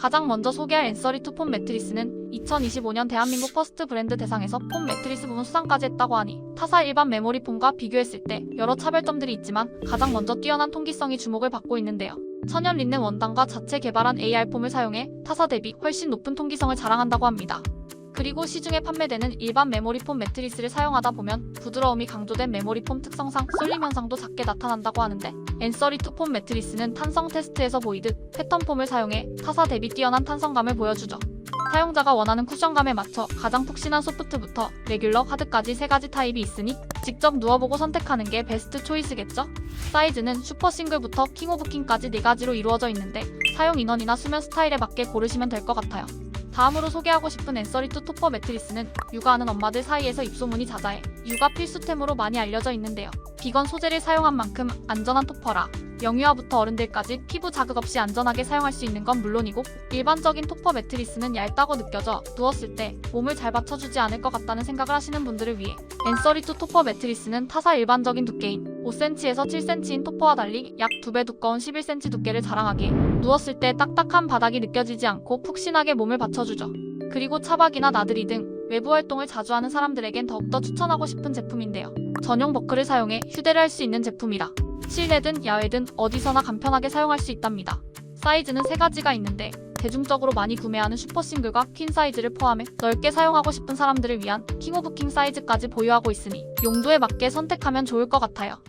가장 먼저 소개할 앤서리 투폼 매트리스는 2025년 대한민국 퍼스트 브랜드 대상에서 폼 매트리스 부문 수상까지 했다고 하니 타사 일반 메모리 폼과 비교했을 때 여러 차별점들이 있지만 가장 먼저 뛰어난 통기성이 주목을 받고 있는데요. 천연 린넨 원단과 자체 개발한 AR 폼을 사용해 타사 대비 훨씬 높은 통기성을 자랑한다고 합니다. 그리고 시중에 판매되는 일반 메모리 폼 매트리스를 사용하다 보면 부드러움이 강조된 메모리 폼 특성상 쏠림 현상도 작게 나타난다고 하는데 앤서리 투폼 매트리스는 탄성 테스트에서 보이듯 패턴 폼을 사용해 타사 대비 뛰어난 탄성감을 보여주죠. 사용자가 원하는 쿠션감에 맞춰 가장 푹신한 소프트부터 레귤러, 하드까지 세 가지 타입이 있으니 직접 누워보고 선택하는 게 베스트 초이스겠죠? 사이즈는 슈퍼 싱글부터 킹 오브 킹까지 네 가지로 이루어져 있는데 사용 인원이나 수면 스타일에 맞게 고르시면 될 것 같아요. 다음으로 소개하고 싶은 앤서리투 토퍼 매트리스는 육아하는 엄마들 사이에서 입소문이 잦아해 육아 필수템으로 많이 알려져 있는데요. 비건 소재를 사용한 만큼 안전한 토퍼라 영유아부터 어른들까지 피부 자극 없이 안전하게 사용할 수 있는 건 물론이고 일반적인 토퍼 매트리스는 얇다고 느껴져 누웠을 때 몸을 잘 받쳐주지 않을 것 같다는 생각을 하시는 분들을 위해 앤서리투 토퍼 매트리스는 타사 일반적인 두께인 5cm에서 7cm인 토퍼와 달리 약 2배 두꺼운 11cm 두께를 자랑하기에 누웠을 때 딱딱한 바닥이 느껴지지 않고 푹신하게 몸을 받쳐주죠. 그리고 차박이나 나들이 등 외부 활동을 자주 하는 사람들에겐 더욱더 추천하고 싶은 제품인데요. 전용 버클을 사용해 휴대를 할 수 있는 제품이라 실내든 야외든 어디서나 간편하게 사용할 수 있답니다. 사이즈는 세 가지가 있는데 대중적으로 많이 구매하는 슈퍼 싱글과 퀸 사이즈를 포함해 넓게 사용하고 싶은 사람들을 위한 킹 오브 킹 사이즈까지 보유하고 있으니 용도에 맞게 선택하면 좋을 것 같아요.